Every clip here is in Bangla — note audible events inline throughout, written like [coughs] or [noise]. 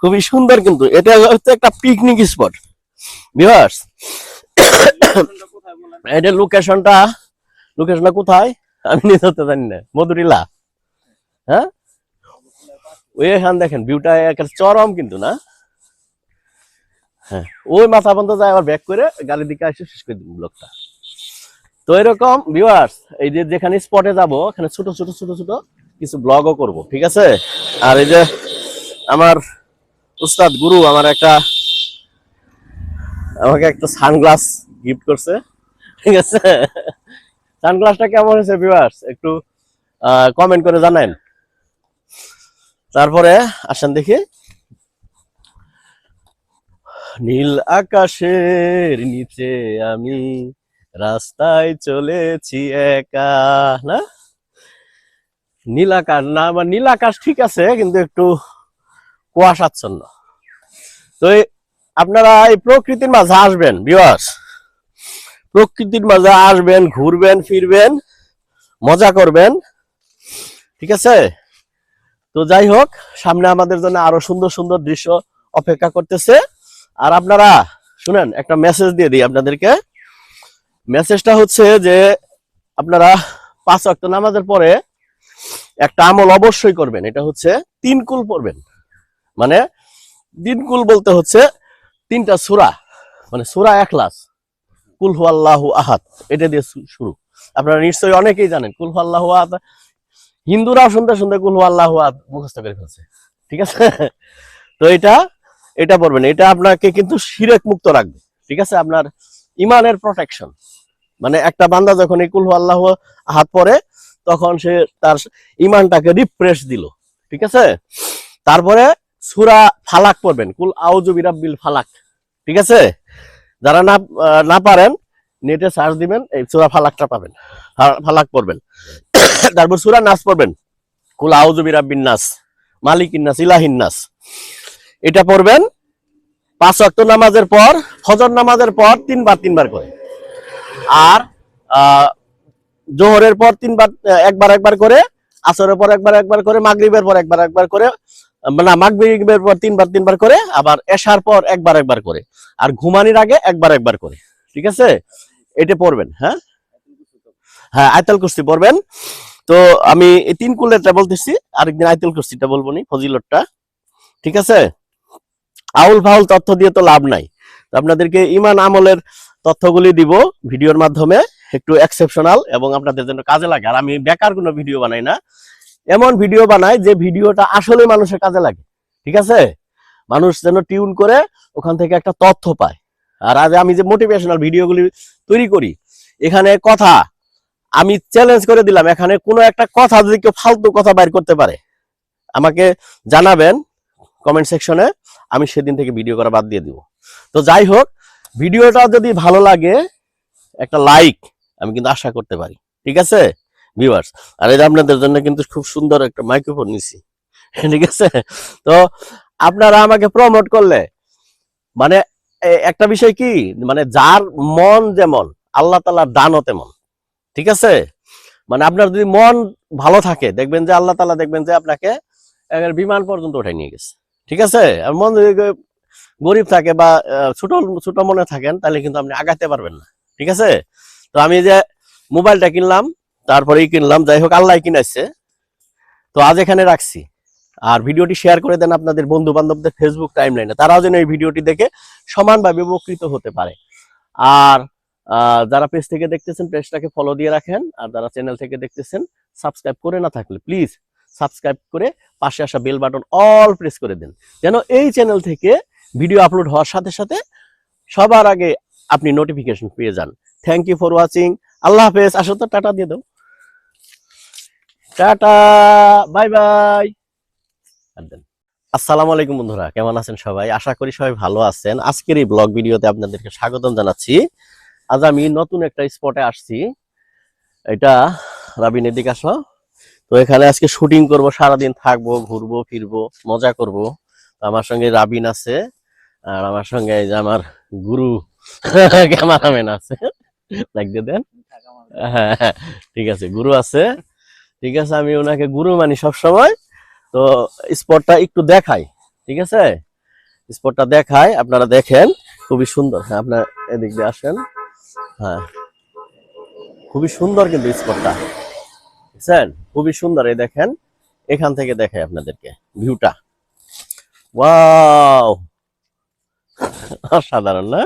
খুবই সুন্দর কিন্তু। এটা হচ্ছে একটা পিকনিক স্পট বিহার্স এটা লোকেশনটা লোকেশনটা কোথায়? আমি নিজে তো জানি না। মধুরিলা। হ্যাঁ? ওই এখান দেখেন ভিউটা একটা চরম কিন্তু না? হ্যাঁ। ওই মাথা বন্ধ যায়, আবার ব্যাক করে গাড়ির দিকে এসে শেষ করে দিন ব্লকটা তো এরকম ভিউয়ার্স এই যে যেখানে স্পটে যাব, এখানে ছোট ছোট ছোট ছোট কিছু ব্লগও করব, ঠিক আছে? আর এই যে আমার উস্তাদ গুরু আমার একটা, আমাকে একটা সানগ্লাস গিফট করছে, ঠিক আছে? সানগ্লাসটা কেমন হয়েছে ভিউয়ার্স একটু কমেন্ট করে জানেন তারপরে আসেন দেখি। নীল আকাশের নিচে আমি রাস্তায় চলেছি একা, না? নীল আকাশ না, আমার নীল আকাশ ঠিক আছে, কিন্তু একটু কুয়াশাচ্ছন্ন। তো আপনারা এই প্রকৃতির মাঝে আসবেন বিয়াস প্রকৃতির মাঝে আসবেন, ঘুরবেন, ফিরবেন, মজা করবেন, ঠিক আছে? তো যাই হোক, সামনে আমাদের জন্য আরও সুন্দর সুন্দর দৃশ্য অপেক্ষা করতেছে। আর আপনারা, শুনেন, একটা মেসেজ দিয়ে দিই আপনাদেরকে। মেসেজটা হচ্ছে যে আপনারা পাঁচ ওয়াক্ত নামাজের পরে একটা আমল অবশ্যই করবেন। এটা হচ্ছে তিন কুল পড়বেন। মানে তিন কুল বলতে হচ্ছে তিনটা সুরা মানে সুরা একলাস কুল হু আল্লাহু আহাদ, এটা দিয়ে শুরু। আপনারা নিশ্চয়ই অনেকেই জানেন, কুল হু আল্লাহু আহাদ। হিন্দুরাও শুনতে শুনতে কুল হু আল্লাহু আহাদ মুখস্থ করে ফেলছে। ঠিক আছে? তো এটা এটা পড়বেন। এটা আপনাকে কিন্তু শিরেক মুক্ত রাখবে। ঠিক আছে? আপনার ইমানের প্রোটেকশন মানে একটা বান্দা যখন এই কুল হু হাত পরে, তখন সে তার ইমানটাকে রিফ্রেশ দিল। ঠিক আছে? তারপরে সুরা ফালাক পড়বেন। কুল আউজু বিরাব্বিল ফালাক। ঠিক আছে? যারা না না পারেন নেটে সার্চ দিবেন, এই সুরা ফালাকটা পাবেন। ফালাক পড়বেন। [coughs] তারপর সুরা নাস পড়বেন। কুল আউজু বিরাব্বিন নাস মালিক নাস, ইলাহিন নাস। এটা পড়বেন পাঁচ ওয়াক্ত নামাজের পর, ফজর নামাজের পর তিনবার তিনবার করে। আর জোহরের পর তিনবার, একবার একবার করে, আসরের পর একবার একবার করে, মাগরিবের পর একবার একবার করে, না, মাগরিবের পর তিনবার তিনবার করে, আবার এশার পর একবার একবার করে। আর ঘুমানির আগে একবার একবার করে। ঠিক আছে? এটা পড়বেন হ্যাঁ? হ্যাঁ আয়তাল কুস্তি পড়বেন। তো আমি তিন কুলেরটা বলতেছি, আরেকদিন আয়তাল কুস্তিটা বলব নি, ফজিলতটা। ঠিক আছে? আউল ফাউল তথ্য দিয়ে তো লাভ নাই। আপনাদেরকে ইমান আমলের তথ্যগুলি দিব ভিডিওর মাধ্যমে, একটু এক্সেপশনাল এবং আপনাদের জন্য কাজে লাগে। আর আমি বেকার কোনো ভিডিও বানাই না। এমন ভিডিও বানাই যে ভিডিওটা আসলে মানুষের কাজে লাগে। ঠিক আছে? মানুষ যেন টিউন করে ওখান থেকে একটা তথ্য পায়। আর আজ আমি যে মোটিভেশনাল ভিডিওগুলি তৈরি করি, এখানে কথা আমি চ্যালেঞ্জ করে দিলাম। এখানে কোনো একটা কথা যদি কেউ ফালতু কথা বাইর করতে পারে, আমাকে জানাবেন কমেন্ট সেকশনে আমি সেদিন থেকে ভিডিও করা বাদ দিয়ে দিব। তো যাই হোক ভিডিওটা যদি ভালো লাগে, একটা লাইক আমি কিন্তু আশা করতে পারি। ঠিক আছে? ভিউয়ার্স আর যে আপনাদের জন্য কিন্তু খুব সুন্দর একটা মাইক্রোফোন নিছি। ঠিক আছে? তো আপনারা আমাকে প্রমোট করলে মানে একটা বিষয় কি? মানে যার মন যেমন, আল্লাহ তালার দানও তেমন। ঠিক আছে? মানে আপনার যদি মন ভালো থাকে, দেখবেন যে আল্লাহ তালা দেখবেন যে আপনাকে বিমান পর্যন্ত উঠাই নিয়ে গেছে। ঠিক আছে? মন গরিব থাকে বা ছোট ছোট মনে থাকেন, তাহলে কিন্তু আপনি আগাতে পারবেন না। ঠিক আছে? তো আমি যে মোবাইলটা কিনলাম, তারপরেই কিনলাম, যাই হোক আল্লাহ কিনাইছে। তো আজ এখানে রাখছি। আর ভিডিওটি শেয়ার করে দেন আপনাদের বন্ধু বান্ধবদের ফেসবুক টাইম লাইনে তারাও যেন এই ভিডিওটি দেখে সমানভাবে উপকৃত হতে পারে। আর যারা পেজ থেকে দেখতেছেন পেজটাকে ফলো দিয়ে রাখেন। আর যারা চ্যানেল থেকে দেখতেছেন সাবস্ক্রাইব করে না থাকলে প্লিজ সাবস্ক্রাইব করে পাশে আসা বেল বাটন অল প্রেস করে দেন। যেন এই চ্যানেল থেকে ভিডিও আপলোড হওয়ার সাথে সাথে সবার আগে আপনি নোটিফিকেশন পেয়ে যান। থ্যাংক ইউ ফর ওয়াচিং আল্লাহ হাফেজ। আসো তো, টাটা দিয়ে দাও। Tata, bye bye. আসসালামু আলাইকুম বন্ধুরা, কেমন আছেন সবাই? আশা করি সবাই ভালো আছেন। আজকের এই ব্লগ ভিডিওতে আপনাদেরকে স্বাগতম জানাচ্ছি। আজ আমি নতুন একটা স্পটে আসছি। এটা রাবিন এদিকে আসো। তো এখানে আজকে শুটিং করব সারাদিন থাকব ঘুরবো ফিরবো মজা করব। আমার সঙ্গে রাবিন আছে আর আমার সঙ্গে এই যে আমার গুরু ক্যামেরাম্যান আছে। দিয়ে দেন। হ্যাঁ হ্যাঁ, ঠিক আছে গুরু আছে। ঠিক আছে আমি ওনাকে গুরু মানি সবসময়। তো স্পটটা একটু দেখাই ঠিক আছে? স্পটটা দেখাই আপনারা দেখেন খুবই সুন্দর। হ্যাঁ আপনার এদিক দিয়ে আসেন। হ্যাঁ খুবই সুন্দর কিন্তু স্পটটা। বুঝছেন খুবই সুন্দর এই দেখেন। এখান থেকে দেখাই আপনাদেরকে ভিউটা। ওয়াও! অসাধারণ না?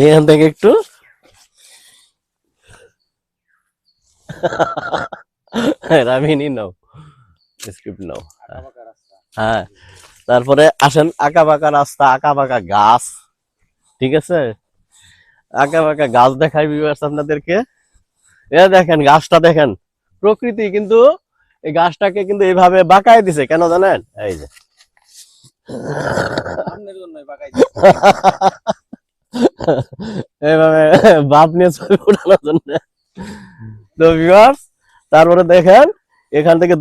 এখান থেকে একটু। রামিনী নাও স্ক্রিপ্ট নাও। হ্যাঁ তারপরে আসেন আঁকা বাঁকা রাস্তা আঁকা বাঁকা গাছ ঠিক আছে? আঁকা বাঁকা গাছ দেখাই ভিউয়ার্স আপনাদেরকে। এ দেখেন গাছটা দেখেন। প্রকৃতি কিন্তু এই গাছটাকে কিন্তু এইভাবে বাঁকায় দিছে কেন জানেন? এই যে। এইভাবে বাপ নিয়ে ছবি উঠানোর জন্য। তো তারপরে দেখেন এখান থেকে